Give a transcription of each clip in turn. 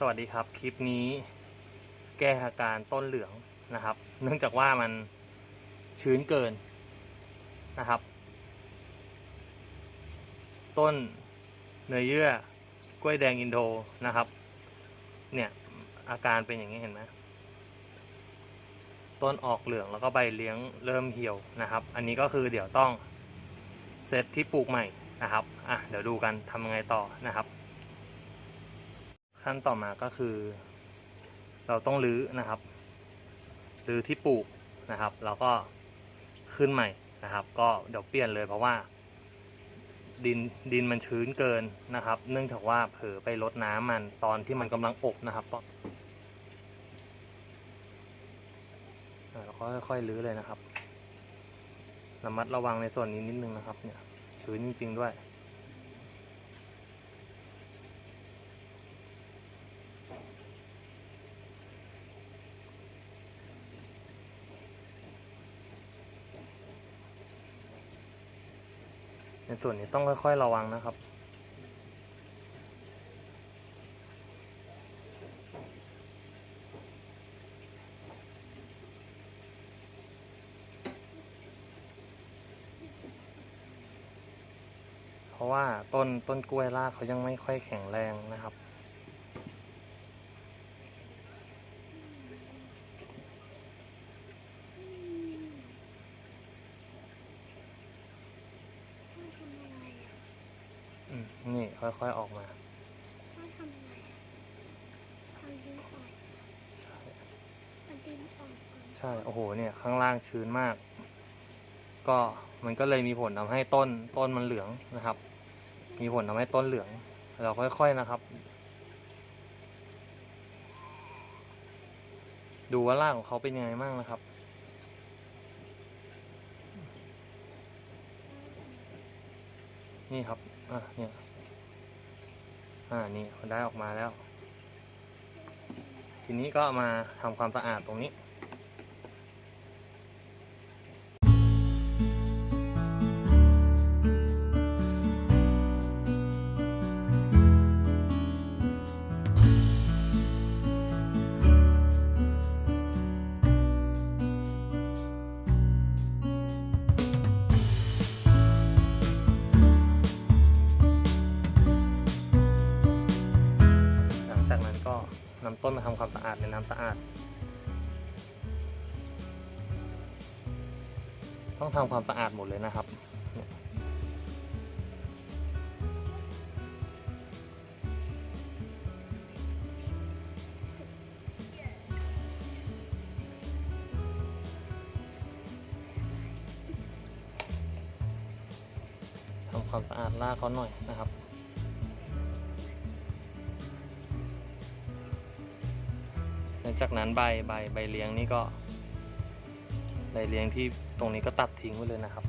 สวัสดีครับคลิปนี้แก้อาการต้นเหลืองนะครับ เนื่องจากว่ามันชื้นเกินนะครับ ต้นเนื้อเยื่อกล้วยแดงอินโดนะครับ เนี่ยอาการเป็นอย่างนี้เห็นไหมต้นออกเหลืองแล้วก็ใบเลี้ยงเริ่มเหี่ยวนะครับ อันนี้ก็คือเดี๋ยวต้องเซตที่ปลูกใหม่นะครับอะเดี๋ยวดูกันทำยังไงต่อนะครับ ขั้นต่อมาก็คือ เราต้องรื้อนะครับรื้อที่ปลูกนะครับ แล้วก็ขึ้นใหม่นะครับ ก็เดี๋ยวเปลี่ยนเลยเพราะว่า ดินดินมันชื้นเกินนะครับ เนื่องจากว่าเผลอไปลดน้ำมันตอนที่มันกำลังอบนะครับตอนอ่าเราก็ค่อยๆรื้อเลยนะครับระมัดระวังในส่วนนี้นิดนึงนะครับ เนี่ยชื้นจริง ๆ ด้วย ในส่วนนี้ต้องค่อยๆระวังนะครับ เพราะว่าต้นต้นกล้วยรากเขายังไม่ค่อยแข็งแรงนะครับ พ่อทำอะไรอะ อืม นี่ค่อยๆออกมาพ่อทำอะไรอะทำดินออกทำดินออกก่อนใช่โอ้โหเนี่ยข้างล่างชื้นมาก ก็มันก็เลยมีผลทำให้ต้นต้นมันเหลืองนะครับ มีผลทำให้ต้นเหลือง เราค่อยๆนะครับ ดูว่ารากของเขาเป็นยังไงบ้างนะครับนี่ครับ อะ เนี่ย อ่านี่ได้ออกมาแล้ว ทีนี้ก็มาทำความสะอาดตรงนี้ ต้นมาทำความสะอาดในน้ำสะอาด ต้องทำความสะอาดหมดเลยนะครับทำความสะอาดรากเขาหน่อยนะครับ จากนั้นใบใบใบเลี้ยงนี่ก็ใบเลี้ยงที่ตรงนี้ก็ตัดทิ้งไว้เลยนะครับ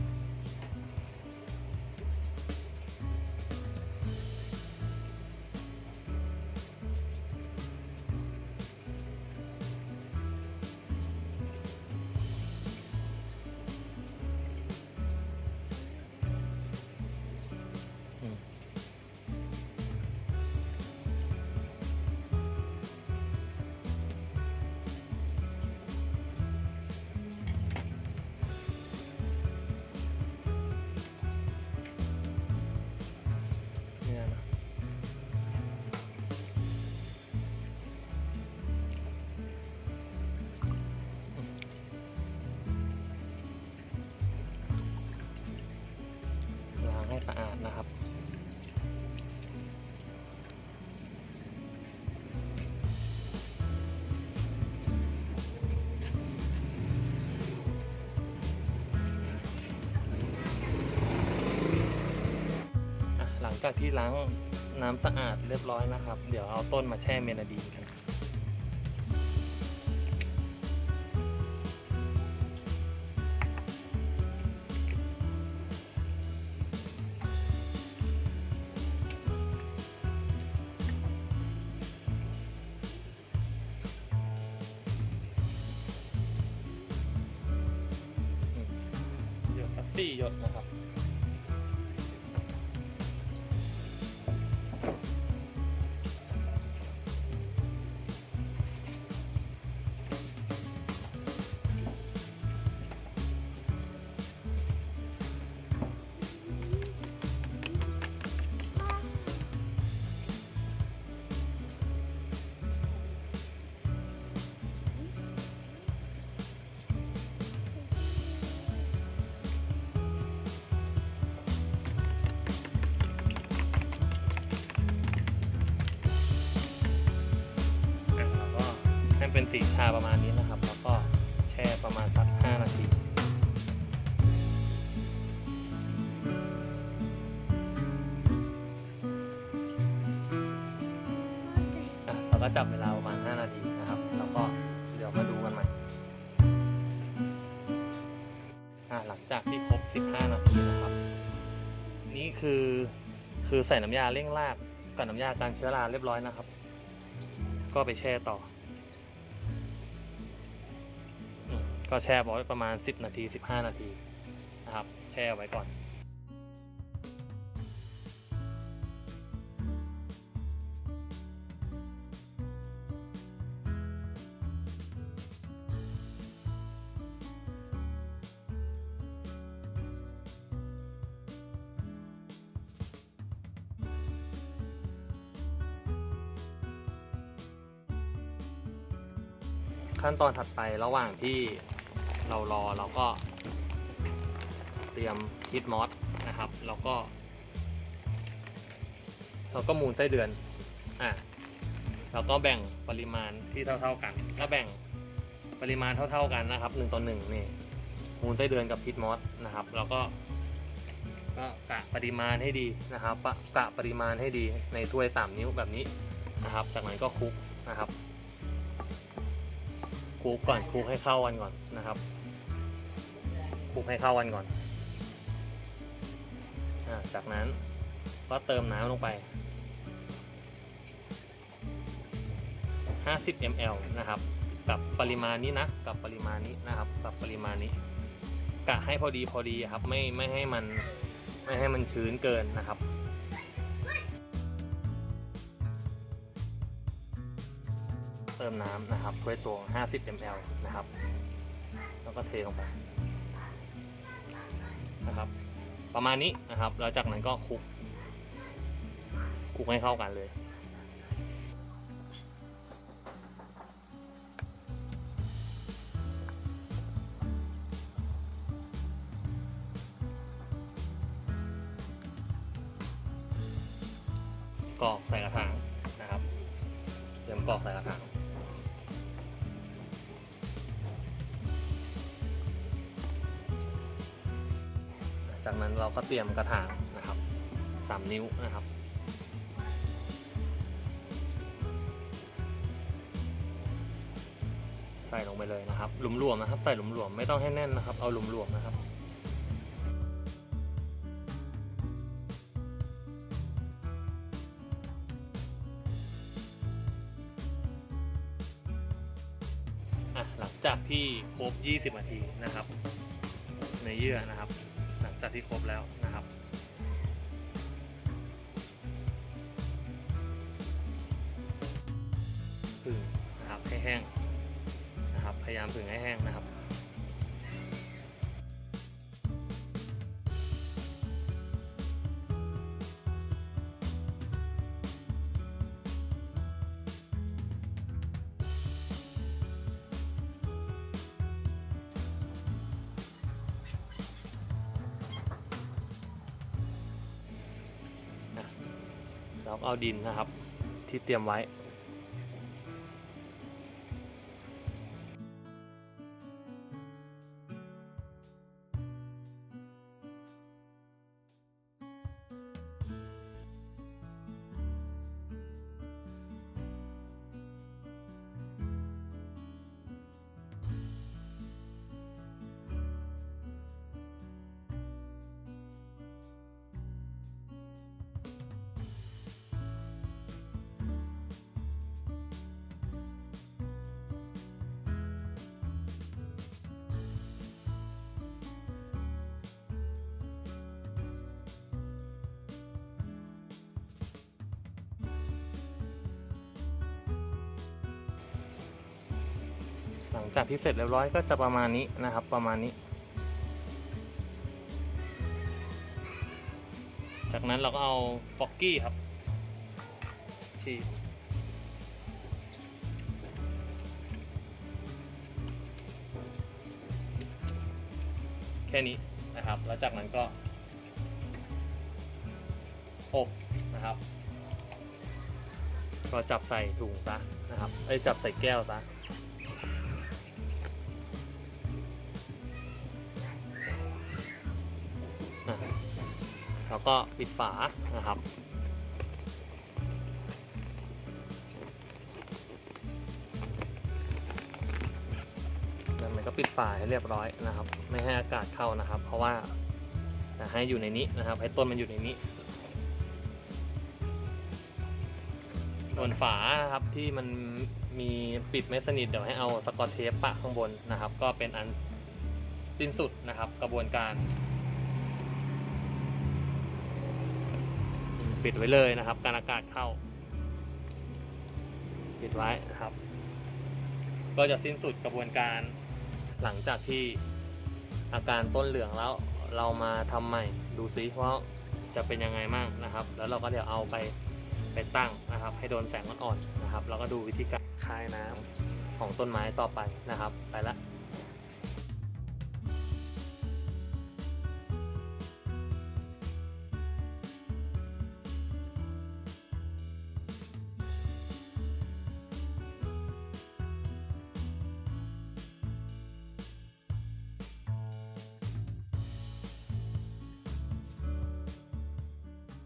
งจากที่ล้างน้ำสะอาดเรียบร้อยนะครับ เดี๋ยวเอาต้นมาแช่เมนาดีกันหยดสักสี่หยดนะครับ เป็นสีชาประมาณนี้นะครับ แล้วก็แช่ประมาณสักห้านาทีอะเราก็จับเวลาประมาณ 5 นาทีนะครับ แล้วก็เดี๋ยวมาดูกันใหม่อะหลังจากที่ครบ 15 นาทีนะครับ นี่คือคือใส่น้ำยาเร่งรากกับน้ำยาการเชื้อราเรียบร้อยนะครับ ก็ไปแช่ต่อ ก็แช่ไว้ประมาณ 10 นาที 15 นาทีนะครับ แช่ไว้ก่อน ขั้นตอนถัดไประหว่างที่ เรารอเราก็ เตรียมฮิตมอสนะครับแล้วก็ เราก็มูลไส้เดือนอะเราก็แบ่งปริมาณที่เท่า ๆกัน ก็แบ่งปริมาณเท่า ๆกันนะครับหนึ่งต่อหนึ่งนี่มูลไส้เดือนกับฮิตมอสนะครับ แล้วก็ก็กะปริมาณให้ดีนะครับกะปริมาณให้ดีในถ้วย 3 นิ้วแบบนี้นะครับ จากนั้นก็คลุกนะครับ ลุกก่อนคลุกให้เข้ากันก่อนนะครับคลุกให้เข้ากันก่อนอาจากนั้นก็เติมน้ำลงไป 50 ml นะครับ กับปริมาณนี้นะ กับปริมาณนี้นะครับ กับปริมาณนี้ กะให้พอดีพอดีครับ ไม่ไม่ให้มันไม่ให้มันชื้นเกินนะครับ เติมน้ำนะครับถ้วยตัว 50 ml นะครับ แล้วก็เทลงไปนะครับ ประมาณนี้นะครับ แล้วจากนั้นก็คลุกคลุกให้เข้ากันเลยกรอกใส่กระถางนะครับเตรียมกรอกใส่กระถาง จากนั้นเราก็เตรียมกระถางนะครับสามนิ้วนะครับ ใส่ลงไปเลยนะครับ หลุมๆนะครับ ใส่หลุมๆไม่ต้องให้แน่นนะครับ เอาหลุมๆนะครับหลังจากที่ครบ 20 นาทีนะครับ ในเยื่อนะครับ จากที่ครบแล้วนะครับ ผึ่งนะครับให้แห้งนะครับ พยายามผึ่งให้แห้งนะครับ แล้วก็เอาดินนะครับ ที่เตรียมไว้ งจากที่เสร็จเรียบร้อยก็จะประมาณนี้นะครับ ประมาณนี้ จากนั้นเราก็เอาฟอกกี้ครับฉีดแค่นี้นะครับ แล้วจากนั้นก็อบนะครับ ก็จับใส่ถุงซะนะครับเอ้จับใส่แก้วซะ แล้วก็ปิดฝานะครับ แล้วมันก็ปิดฝาให้เรียบร้อยนะครับ ไม่ให้อากาศเข้านะครับ เพราะว่าจะให้อยู่ในนี้นะครับ ให้ต้นมันอยู่ในนี้ส่วนฝาครับที่มันมีปิดไม่สนิทเดี๋ยวให้เอาสกอตเทปปะข้างบนนะครับ ก็เป็นอันสิ้นสุดนะครับ กระบวนการ ปิดไว้เลยนะครับ การอากาศเข้า ปิดไว้นะครับ ก็จะสิ้นสุดกระบวนการหลังจากที่อาการต้นเหลืองแล้ว เรามาทำใหม่ดูซิว่าจะเป็นยังไงมั่งนะครับ แล้วเราก็เดี๋ยวเอาไปไปตั้งนะครับ ให้โดนแสงอ่อนๆนะครับแล้วก็ดูวิธีการคายน้ำของต้นไม้ต่อไปนะครับ ไปละ